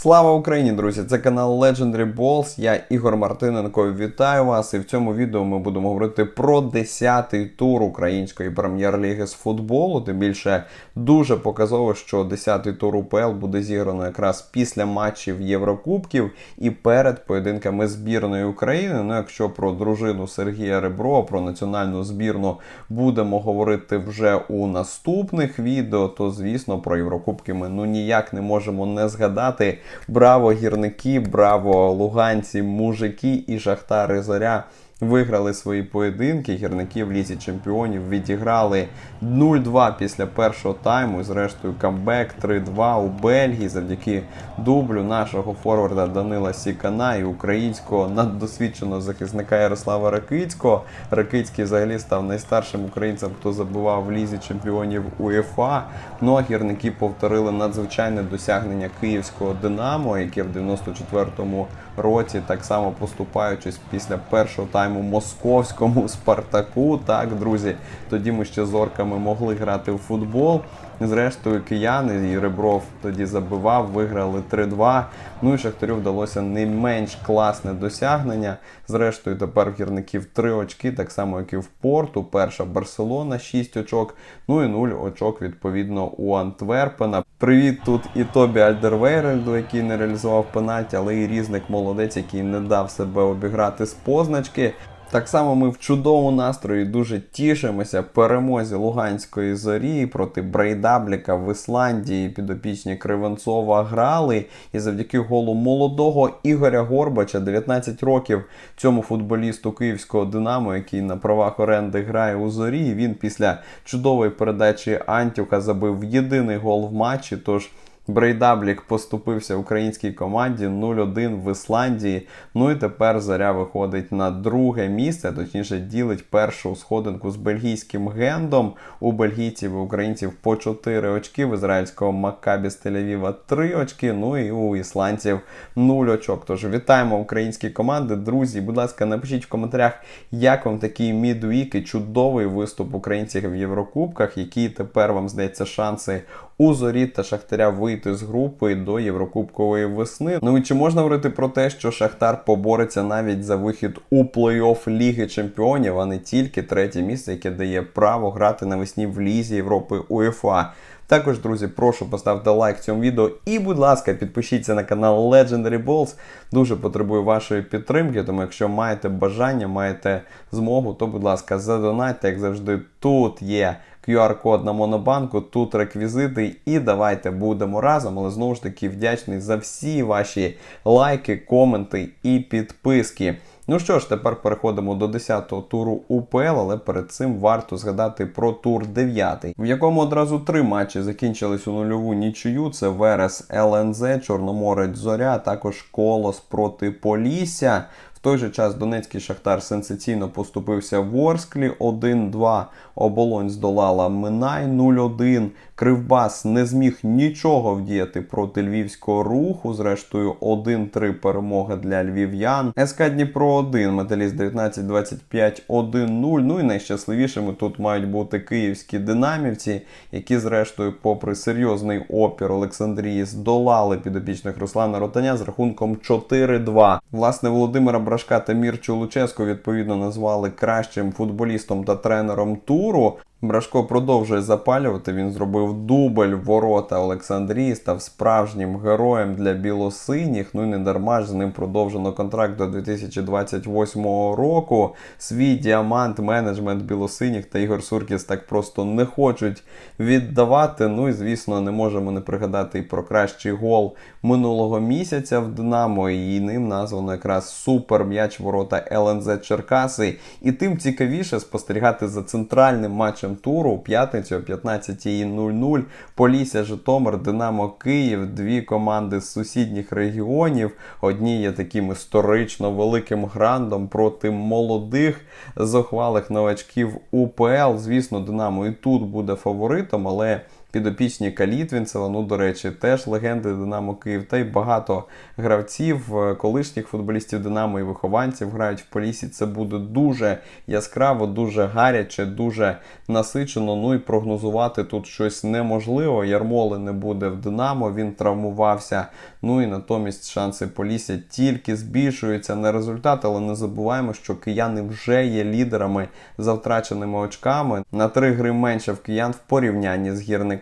Слава Україні, друзі! Це канал Legendary Balls. Я Ігор Мартиненко. Вітаю вас. І в цьому відео ми будемо говорити про 10-й тур української прем'єр-ліги з футболу. Тим більше дуже показово, що 10-й тур УПЛ буде зіграно якраз після матчів Єврокубків і перед поєдинками збірної України. Ну, якщо про дружину Сергія Ребро, про національну збірну будемо говорити вже у наступних відео, то звісно про Єврокубки ми ну ніяк не можемо не згадати. Браво, гірники, браво, луганці, мужики і Шахтари Зоря. Виграли свої поєдинки. Гірники в лізі чемпіонів відіграли 0-2 після першого тайму. Зрештою камбек 3-2 у Бельгії завдяки дублю нашого форварда Данила Сікана і українського наддосвідченого захисника Ярослава Ракицького. Ракицький взагалі став найстаршим українцем, хто забивав в лізі чемпіонів УЄФА. Ну а гірники повторили надзвичайне досягнення київського Динамо, яке в 94-му році, так само поступаючись після першого тайму московському Спартаку. Так, друзі, тоді ми ще зорками могли грати в футбол. Зрештою, кияни і Ребров тоді забивав, виграли 3-2. Ну і Шахтарю вдалося не менш класне досягнення. Зрештою, тепер в гірників 3 очки, так само, як і в Порту. Перша Барселона 6 очок, ну і 0 очок відповідно у Антверпена. Привіт тут і Тобі Альдервейрельду, який не реалізував пенальті, але і різник молодець, який не дав себе обіграти з позначки. Так само ми в чудовому настрої дуже тішимося перемозі Луганської зорі проти Брейдабліка в Ісландії. Підопічні Кривенцова грали. І завдяки голу молодого Ігоря Горбача, 19 років цьому футболісту київського Динамо, який на правах оренди грає у зорі. Він після чудової передачі Антюка забив єдиний гол в матчі. Тож Брейдаблік поступився українській команді 0-1 в Ісландії. Ну і тепер заря виходить на друге місце, точніше ділить першу сходинку з бельгійським гендом. У бельгійців і українців по 4 очки, в ізраїльського Маккабі з Тель-Авіва 3 очки. Ну і у ісландців 0 очок. Тож вітаємо українські команди. Друзі, будь ласка, напишіть в коментарях, як вам такий мідвік і чудовий виступ українців в Єврокубках, які тепер вам здається шанси у зорі та Шахтаря вийти з групи до Єврокубкової весни. Ну і чи можна говорити про те, що Шахтар побореться навіть за вихід у плей-офф Ліги Чемпіонів, а не тільки третє місце, яке дає право грати навесні в Лізі Європи УЄФА. Також, друзі, прошу поставте лайк цьому відео і, будь ласка, підпишіться на канал Legendary Balls. Дуже потребую вашої підтримки, тому якщо маєте бажання, маєте змогу, то, будь ласка, задонайте, як завжди, тут є. QR-код на Монобанку, тут реквізити, і давайте будемо разом. Але знову ж таки вдячний за всі ваші лайки, коменти і підписки. Ну що ж, тепер переходимо до 10-го туру УПЛ, але перед цим варто згадати про тур 9, в якому одразу три матчі закінчились у нульову нічию. Це Верес ЛНЗ, Чорноморець Зоря, а також Колос проти Полісся. В той же час Донецький Шахтар сенсаційно поступився в Орсклі 1-2. Оболонь здолала Минай 0-1. Кривбас не зміг нічого вдіяти проти львівського руху. Зрештою, 1-3 перемога для львів'ян. СК Дніпро 1, Металіст 19-25, 1-0. Ну і найщасливішими тут мають бути київські динамівці, які, зрештою, попри серйозний опір Олександрії, здолали підопічних Руслана Ротаня з рахунком 4-2. Власне, Володимира Брашка та Мірчу Луческу відповідно назвали кращим футболістом та тренером туру. Брашко продовжує запалювати. Він зробив дубль ворота Олександрії, став справжнім героєм для білосиніх. Ну і не дарма ж з ним продовжено контракт до 2028 року. Свій діамант, менеджмент білосиніх та Ігор Суркіс так просто не хочуть віддавати. Ну і звісно, не можемо не пригадати і про кращий гол минулого місяця в Динамо. І ним названо якраз супер м'яч ворота ЛНЗ Черкаси. І тим цікавіше спостерігати за центральним матчем туру у п'ятницю о 15.00 Полісся, Житомир, Динамо Київ, дві команди з сусідніх регіонів. Одні є таким історично великим грандом проти молодих зухвалих новачків УПЛ. Звісно, Динамо і тут буде фаворитом, але підопічні Калітвінцева. Ну, до речі, теж легенди Динамо Київ, та й багато гравців, е, колишніх футболістів Динамо і вихованців грають в Полісі. Це буде дуже яскраво, дуже гаряче, дуже насичено. Ну і прогнозувати тут щось неможливо. Ярмоли не буде в Динамо, він травмувався. Ну і натомість шанси Полісся тільки збільшуються на результат, але не забуваємо, що кияни вже є лідерами за втраченими очками. На три гри менше в киян в порівнянні з гірниками.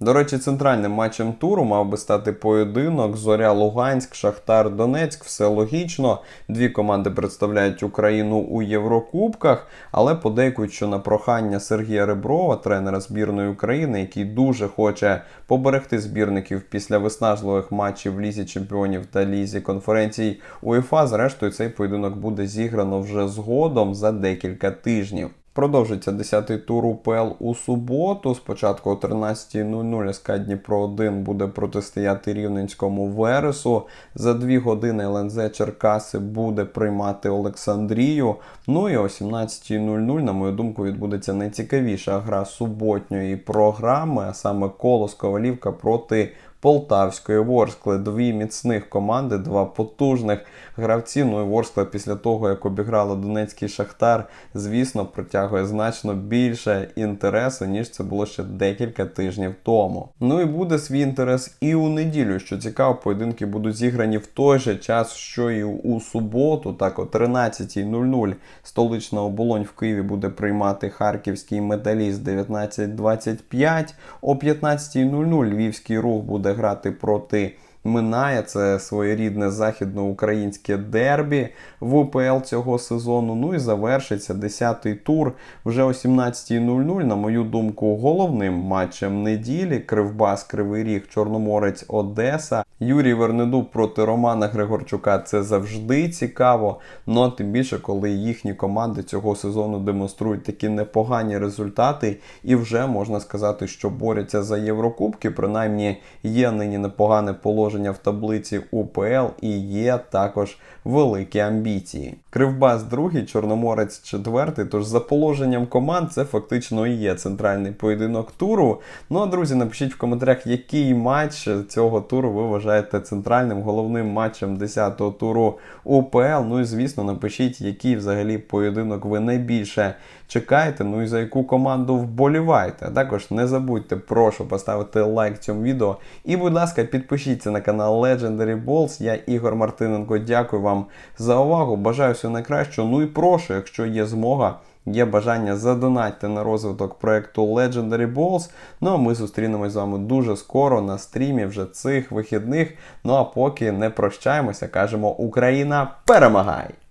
До речі, центральним матчем туру мав би стати поєдинок Зоря Луганськ, Шахтар Донецьк. Все логічно. Дві команди представляють Україну у Єврокубках, але подейкують, що на прохання Сергія Реброва, тренера збірної України, який дуже хоче поберегти збірників після виснажливих матчів в Лізі Чемпіонів та Лізі конференцій УЄФА, зрештою цей поєдинок буде зіграно вже згодом за декілька тижнів. Продовжиться 10-й тур УПЛ у суботу. Спочатку о 13.00 СК Дніпро 1 буде протистояти Рівненському Вересу. За 2 години ЛНЗ Черкаси буде приймати Олександрію. Ну і о 17.00, на мою думку, відбудеться найцікавіша гра суботньої програми, а саме Колос Ковалівка проти Полтавської Ворскли. Дві міцних команди, два потужних гравці. Ну і Ворскла після того, як обіграла Донецький Шахтар, звісно, притягує значно більше інтересу, ніж це було ще декілька тижнів тому. Ну і буде свій інтерес і у неділю. Що цікаво, поєдинки будуть зіграні в той же час, що і у суботу. Так, о 13.00 столична оболонь в Києві буде приймати харківський металіст 19.25. О 15.00 львівський рух буде грати проти. Минає це своєрідне західноукраїнське дербі в УПЛ цього сезону. Ну і завершиться 10-й тур вже о 17.00. На мою думку, головним матчем неділі. Кривбас, Кривий Ріг, Чорноморець, Одеса. Юрій Вернедуб проти Романа Григорчука. Це завжди цікаво. Ну а тим більше, коли їхні команди цього сезону демонструють такі непогані результати, і вже можна сказати, що борються за Єврокубки. Принаймні є нині непогане положення в таблиці УПЛ і є також великі амбіції. Кривбас другий, Чорноморець четвертий. Тож за положенням команд це фактично і є центральний поєдинок туру. Ну а друзі, напишіть в коментарях, який матч цього туру ви вважаєте центральним головним матчем 10-го туру УПЛ. Ну і звісно, напишіть, який взагалі поєдинок ви найбільше чекаєте. Ну і за яку команду вболіваєте. А також не забудьте, прошу поставити лайк цьому відео. І, будь ласка, підпишіться на канал Legendary Balls. Я Ігор Мартиненко. Дякую вам за увагу. Бажаю всього найкращого. Ну і прошу, якщо є змога. Є бажання задонатьте на розвиток проекту Legendary Balls. Ну а ми зустрінемось з вами дуже скоро на стрімі вже цих вихідних. Ну а поки не прощаємося, кажемо Україна перемагай!